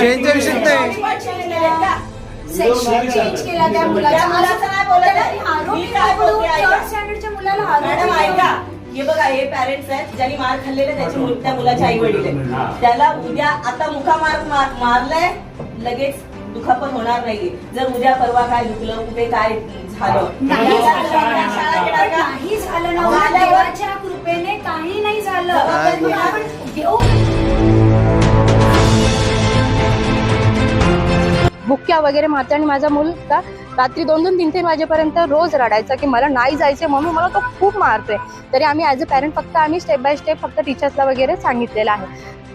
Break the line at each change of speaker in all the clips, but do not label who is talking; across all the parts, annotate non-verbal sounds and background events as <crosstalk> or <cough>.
चेंजचा विषय नाही
section change केला त्या मुलाचा.
नाही बोलत आहे. मी काय बोलते
मुलाला
मॅडम हे बघा हे पॅरेंट्स आहेत ज्यांनी मार खाल्लेले त्याचे मुल- त्या मुलाचे आई वडील आहेत त्याला उद्या आता मुखा मार मार- मारलाय लगेच दुखापत होणार नाहीये. जर उद्या परवा काय दुखलं कुठे काय झालं.
नाही झालं.
शाळा?
नाही झालं. ना
झाल्यावर-
देवाच्या कृपेने काही नाही झालं.
जबाबदारी
पण आपण
बुक्क्या वगैरे मारते आणि माझा मुलगा रात्री दोन दोन तीन तीन वाजेपर्यंत रोज रडायचा की मला नाही जायचे मम्मी मला तो खूप मारतोय. तरी आम्ही ॲज अ पॅरेंट फक्त आम्ही स्टेप बाय स्टेप फक्त टीचर्सला वगैरे सांगितलेलं आहे.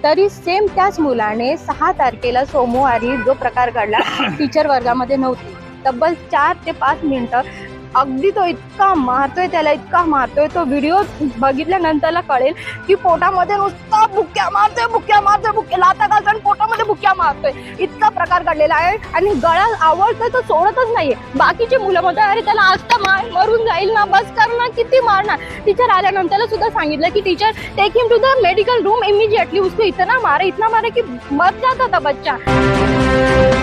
तरी सेम त्याच मुलाने सहा तारखेला सोमवारी जो प्रकार घडला <coughs> टीचर वर्गामध्ये नव्हती. तब्बल चार ते पाच मिनिटं अगदी तो इतका मारतोय त्याला इतका मारतोय तो व्हिडिओ बघितल्यानंतरला कळेल की पोटामध्ये नुसता बुक्क्या मारतोय बुक्क्या मारतोय बुक्या लाता घालतोय आणि पोटामध्ये बुक्क्या मारतोय. इतका प्रकार घडलेला आहे आणि गळा आवडतोय तो सोडतच नाहीये. बाकीची मुलं म्हणतात अरे त्याला आज तर मार मरून जाईल ना बस कर ना किती मारणार? टीचर आल्यानंतर सुद्धा सांगितलं की teacher take him to the medical room immediately उसको इतना मारे इतना मारे की मत जाता था बच्चा.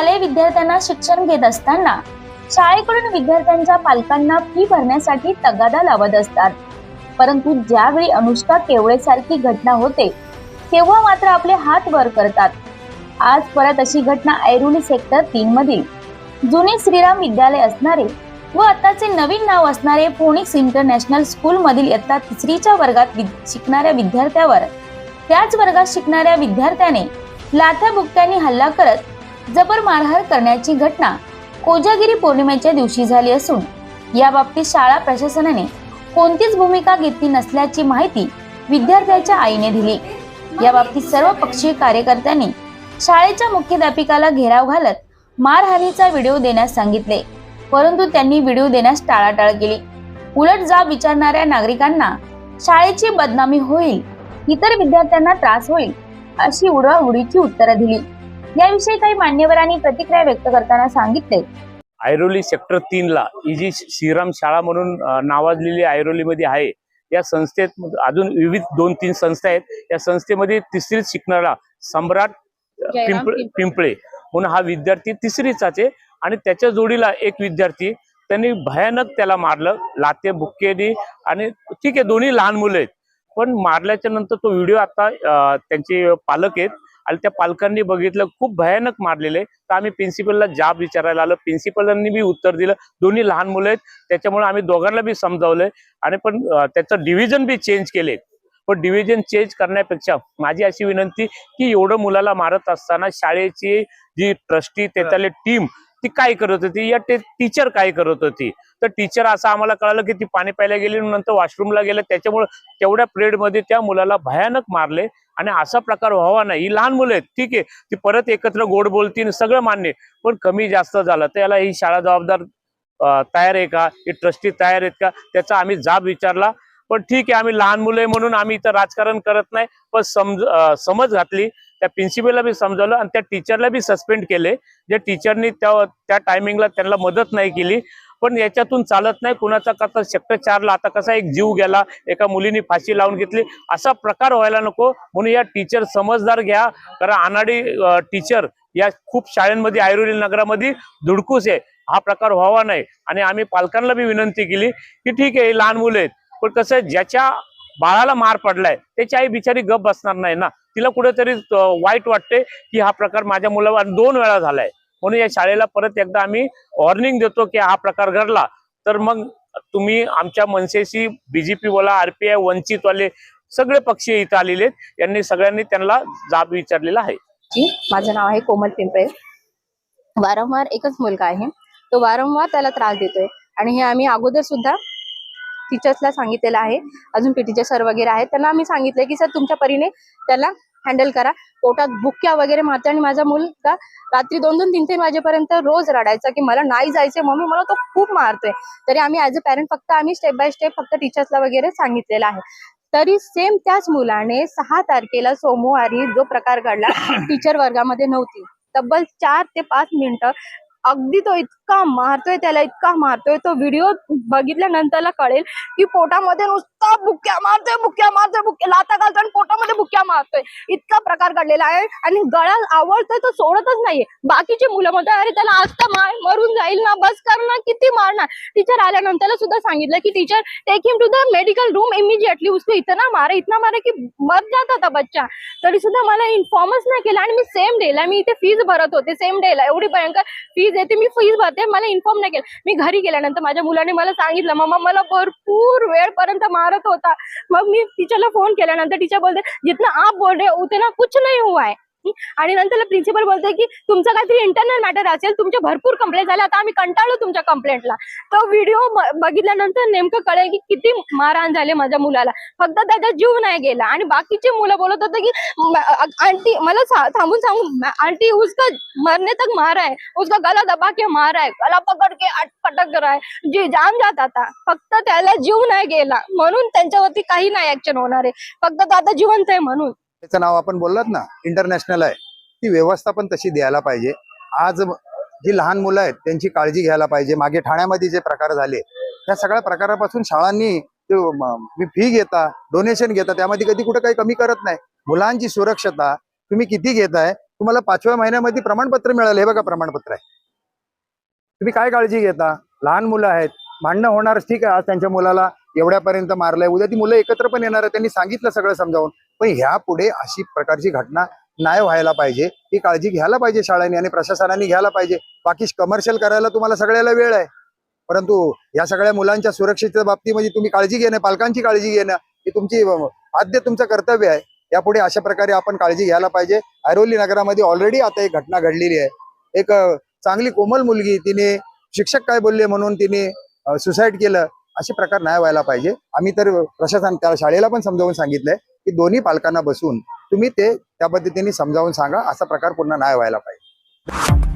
शालेय विद्यार्थ्यांना शिक्षण घेत असताना शाळेकडून विद्यार्थ्यांच्या पालकांना फी भरण्यासाठी तगादा लावत असतात. परंतु ज्यावेळी अनुष्का केवळे सारखी घटना होते तेव्हा मात्र आपले हात वर करतात. आज परत अशी घटना ऐरोली सेक्टर तीन मधील जुने श्रीराम विद्यालय असणारे व आताचे नवीन नाव असणारे फोनिक्स इंटरनॅशनल स्कूल मधील इयत्ता तिसरीच्या वर्गात शिकणाऱ्या विद्यार्थ्यावर त्याच वर्गात शिकणाऱ्या विद्यार्थ्याने लाथ्या बुक्क्यांनी हल्ला करत जबर मारहाण करण्याची घटना कोजागिरी पौर्णिमेच्या दिवशी झाली असून या बाबतीत शाळा प्रशासनाने कोणतीच भूमिका घेतली नसल्याची माहिती विद्यार्थ्याच्या आईने दिली. या बाबतीत सर्व पक्षीय कार्यकर्त्यांनी शाळेच्या मुख्याध्यापिकाला घेराव घालत मारहाणीचा व्हिडिओ देण्यास सांगितले परंतु त्यांनी व्हिडिओ देण्यास टाळाटाळ केली. उलट जाब विचारणाऱ्या नागरिकांना शाळेची बदनामी होईल इतर विद्यार्थ्यांना त्रास होईल अशी उडवाउडीची उत्तरं दिली. याविषयी काही मान्यवरांनी प्रतिक्रिया व्यक्त करताना सांगितले.
ऐरोली सेक्टर तीन ला ही जी श्रीराम शाळा म्हणून नावाजलेली ऐरोलीमध्ये आहे या संस्थेत अजून विविध दोन तीन संस्था आहेत. या संस्थेमध्ये तिसरीत शिकणारा सम्राट पिंपळे.
पिंपळे.
म्हणून हा विद्यार्थी तिसरीचाच आहे आणि त्याच्या जोडीला एक विद्यार्थी त्यांनी भयानक त्याला मारलं लाते बुक्केनी आणि ठीक आहे दोन्ही लहान मुलं आहेत. पण मारल्याच्या नंतर तो व्हिडिओ आता त्यांचे पालक आहेत. आणि त्या पालकांनी बघितलं खूप भयानक मारलेले तर आम्ही प्रिन्सिपलला जाब विचारायला आलो. प्रिन्सिपलांनी बी उत्तर दिलं. दोन्ही लहान मुलं आहेत. त्याच्यामुळे आम्ही दोघांना बी समजावलंय. आणि पण त्याचं डिव्हिजन बी चेंज केले पण डिव्हिजन चेंज करण्यापेक्षा माझी अशी विनंती की एवढं मुलाला मारत असताना शाळेची जी ट्रस्टी त्याच्याले टीम ती काय करत होती? या टीचर काय करत होती? तर टीचर असं आम्हाला कळालं की ती पाणी प्यायला गेली नंतर वॉशरूमला गेलं. त्याच्यामुळे तेवढ्या पिरियडमध्ये त्या मुलाला भयानक मारले. आणि असा प्रकार व्हावा नाही. ही लहान मुलं आहेत. ठीक आहे. ती परत एकत्र गोड बोलतील सगळं मान्य पण कमी जास्त झालं. तर याला ही शाळा जबाबदार तयार आहे का? ही ट्रस्टी तयार आहेत का? त्याचा आम्ही जाब विचारला. पण ठीक आहे आम्ही लहान मुलं आहे म्हणून आम्ही इथं राजकारण करत नाही. पण समज समज घातली त्या प्रिन्सिपलला बी समजावलं आणि त्या टीचरला बी सस्पेंड केले. जे टीचरनी त्या त्या टायमिंगला त्यांना मदत नाही केली. पण याच्यातून चालत नाही कुणाचा कसा सेक्टर चारला आता कसा एक जीव गेला एका मुलीने फाशी लावून घेतली. असा प्रकार व्हायला नको. म्हणून या टीचर समजदार घ्या. कारण अनाडी टीचर या खूप शाळांमध्ये ऐरोली नगरामध्ये धुडकूस आहे. हा प्रकार व्हावा नाही. आणि आम्ही पालकांना बी विनंती केली की ठीक आहे लहान मुले आहेत. पण कसं ज्याच्या बाळाला मार पडलाय त्याची आई बिचारी गप बसणार नाही ना. तिला कुठेतरी वाईट वाटते की हा प्रकार माझ्या मुलावर दोन वेळा झालाय. म्हणून या शाळेला परत एकदा आम्ही वॉर्निंग देतो की हा प्रकार घडला. तर मग तुम्ही आमच्या मनसेशी बीजेपी बोला आरपीआय वंचित वाले सगळे पक्ष इथं आलेले आहेत. यांनी सगळ्यांनी त्यांना जाब विचारलेला आहे.
माझं नाव आहे कोमल पिंपळे. वारंवार एकच मुलगा आहे. तो वारंवार त्याला त्रास देतोय. आणि हे आम्ही अगोदर सुद्धा टीचर्सला सांगितलेलं आहे. अजून पीटीचे सर वगैरे आहेत. त्यांना आम्ही सांगितलंय की सर तुमच्या परीने त्याला हँडल करा. पोटात बुक्क्या वगैरे मारते आणि माझा मुलगा रात्री दोन दोन तीन तीन वाजेपर्यंत रोज रडायचा की मला नाही जायचे मम्मी मला तो खूप मारतोय. तरी आम्ही ऍज अ पॅरेंट फक्त आम्ही स्टेप बाय स्टेप फक्त टीचर्सला वगैरे सांगितलेलं आहे. तरी सेम त्याच मुलाने सहा तारखेला सोमवारी जो प्रकार घडला <coughs> टीचर वर्गामध्ये नव्हती. तब्बल चार ते पाच मिनिटं अगदी तो इतका मारतोय त्याला इतका मारतोय. तो व्हिडिओ बघितल्यानंतरला कळेल की पोटामध्ये नुसता बुक्या मारतोय बुक्या मारतोय बुक्या लाता घालतोय आणि पोटामध्ये बुक्या मारतोय. इतका प्रकार घडलेला आहे आणि गळा आवडतोय तो सोडतच नाहीये. बाकीची मुलं म्हणतात अरे त्याला आता मार मरून जाईल ना बस कर ना किती मारणार? टीचर आल्यानंतर सुद्धा सांगितलं की teacher take him to the medical room immediately उसको इतना मारे इतना मारे की मर जाता होता बच्चा. तरी सुद्धा मला इन्फॉर्मच नाही केला आणि मी सेम डेला मी इथे फीज भरत होते सेम डेला एवढी भयंकर फीज येते मी फीज भरते. मला इन्फॉर्म नाही केलं. मी घरी गेल्यानंतर माझ्या मुलाने मला सांगितलं मम्मा मला भरपूर वेळपर्यंत मारत होता. मग मी टीचरला फोन केल्यानंतर टीचर बोलते जितना आप बोल रहे हो उतना कुछ नाही हुआ है. आणि नंतर प्रिन्सिपल बोलते की तुमचं काहीतरी इंटरनल मॅटर असेल तुमचे भरपूर कंप्लेंट झाले आता आम्ही कंटाळलो तुमच्या कंप्लेंटला तो व्हिडिओ बघितल्यानंतर नेमकं कळेल की किती मारहाण झाले माझ्या मुलाला. फक्त त्याचा जीव नाही गेला. आणि बाकीचे मुलं बोलत होते की आंटी मला थांबून सांगू आंटी उसका मरने तक मारा है. उसका गला दबा के मारा है. गला पकड के अट- पटक करा है. जी जाम जात आता फक्त त्याला जीव नाही गेला. म्हणून त्यांच्यावरती काही नाही ऍक्शन होणार आहे. फक्त तो आता जिवंत आहे म्हणून.
त्याचं नाव आपण बोललात ना इंटरनॅशनल आहे. ती व्यवस्था पण तशी द्यायला पाहिजे. आज जी लहान मुलं आहेत त्यांची काळजी घ्यायला पाहिजे. मागे ठाण्यामध्ये जे प्रकार झाले त्या सगळ्या प्रकारापासून शाळांनी फी घेता डोनेशन घेता त्यामध्ये कधी कुठं काही कमी करत नाही. मुलांची सुरक्षता तुम्ही किती घेताय तुम्हाला पाचव्या महिन्यामध्ये प्रमाणपत्र मिळालं. हे बघा प्रमाणपत्र आहे. तुम्ही काय काळजी घेता? लहान मुलं आहेत भांडणं होणार ठीक आहे आज त्यांच्या मुलाला एवढ्यापर्यंत मारलंय. उद्या ती मुलं एकत्र पण येणार आहे त्यांनी सांगितलं सगळं समजावून. पण ह्या पुढे अशी प्रकारची घटना नाही व्हायला पाहिजे. ही काळजी घ्यायला पाहिजे शाळांनी आणि प्रशासनाने घ्यायला पाहिजे. बाकी कमर्शियल करायला तुम्हाला सगळ्याला वेळ आहे. परंतु या सगळ्या मुलांच्या सुरक्षेच्या बाबतीमध्ये म्हणजे तुम्ही काळजी घेणं पालकांची काळजी घेणं ही तुमची आद्य तुमचं कर्तव्य आहे. यापुढे अशा प्रकारे आपण काळजी घ्यायला पाहिजे. ऐरोली नगरामध्ये ऑलरेडी आता एक घटना घडलेली आहे. एक चांगली कोमल मुलगी तिने शिक्षक काय बोलले म्हणून तिने सुसाईड केलं. असे प्रकार नाही व्हायला पाहिजे. आम्ही तर प्रशासन त्या शाळेला पण समजावून सांगितलंय की दोन्ही पालकांना बसून तुम्ही ते त्या पद्धतीने समजावून सांगा असा प्रकार पुन्हा नाही व्हायला पाहिजे.